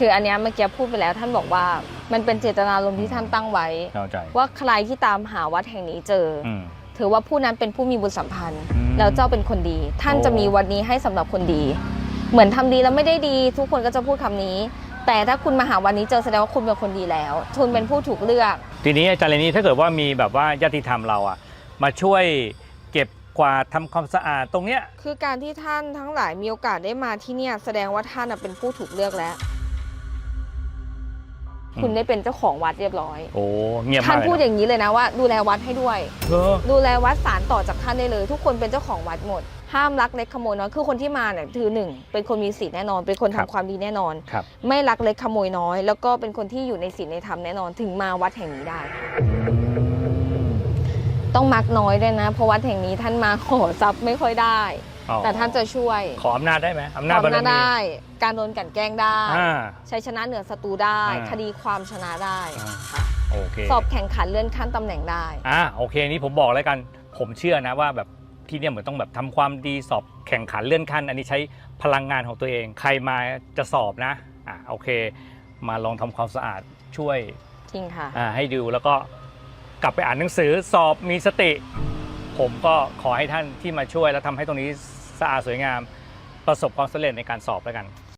คืออันเนี้ยเมื่อกี้พูดไปแล้วท่านบอกว่ามันเป็นเจตนารมณ์ที่ท่านตั้งไว้ เข้าใจว่าใครที่ตามหาวัดแห่งนี้เจอออืม ถือว่าผู้นั้นเป็นผู้มีบุญสัมพันธ์ อืมแล้วเจ้าเป็นคนดี ท่านโอ้ จะมีวันนี้ให้สำหรับคนดี เหมือนทำดีแล้วไม่ได้ดี ทุกคนก็จะพูดคำนี้ แต่ถ้าคุณมาหาวันนี้เจอแสดงว่าคุณเป็นคนดีแล้วคุณเป็นผู้ถูกเลือก ทีนี้อาจารย์เรนนี่ถ้าเกิดว่ามีแบบว่าญาติธรรมเราอะมาช่วยเก็บกวาดทำความสะอาดตรงเนี้ย คือการที่ท่านทั้งหลายมีโอกาสได้มาที่เนี่ยแสดงว่าท่านน่ะเป็นผู้ถูกเลือกแล้วอืม คุณได้เป็นเจ้าของวัดเรียบร้อยโอ้เงียบมาท่ากนเลยพูดอนะย่างนี้เลยนะว่า ดูแลวัดให้ด้วยเออดูแลวัดสารต่อจากท่านได้เลย ทุกคนเป็นเจ้าของวัดหมด ห้ามลักเล็กขโมยน้อยคือคนที่มาเนี่ยคือหนึ่งเป็นคนมีศีลแน่นอน เป็นคนทำความดีแน่นอนครับไม่ลักเล็กขโมยน้อย แล้วก็เป็นคนที่อยู่ในศีลในธรรมแน่นอนถึงมาวัดแห่งนี้ได้ ต้องมักน้อยด้วยนะ เพราะวัดแห่งนี้ท่านมาขอทรัพย์ไม่ค่อยได้ อ๋อแต่ท่านจะช่วยขออำนาจได้ไหมอำคนาจวามบารน่ามี ได้ การโดนกลันแกล้งได้ อ่าชัยชนะเหนือศัตรูได้ อ่า คดีความชนะได้ อ่าค่ะโอเคสอบแข่งขันเลื่อนขั้นตำแหน่งได้ อ่าโอเคนี่ผมบอกแล้วกัน ผมเชื่อนะว่าแบบที่เนี่ยเหมือนต้องแบบทำความดีสอบแข่งขันเลื่อนขั้น อันนี้ใช้พลังงานของตัวเอง ใครมาจะสอบนะอ่าโอเค มาลองทำความสะอาดช่วย จริงค่ะ อ่าให้ดูแล้วก็ กลับไปอ่านหนังสือสอบมีสติ ผมก็ขอให้ท่านที่มาช่วยและทำให้ตรงนี้สะอาดสวยงาม ประสบความสำเร็จในการสอบแล้วกัน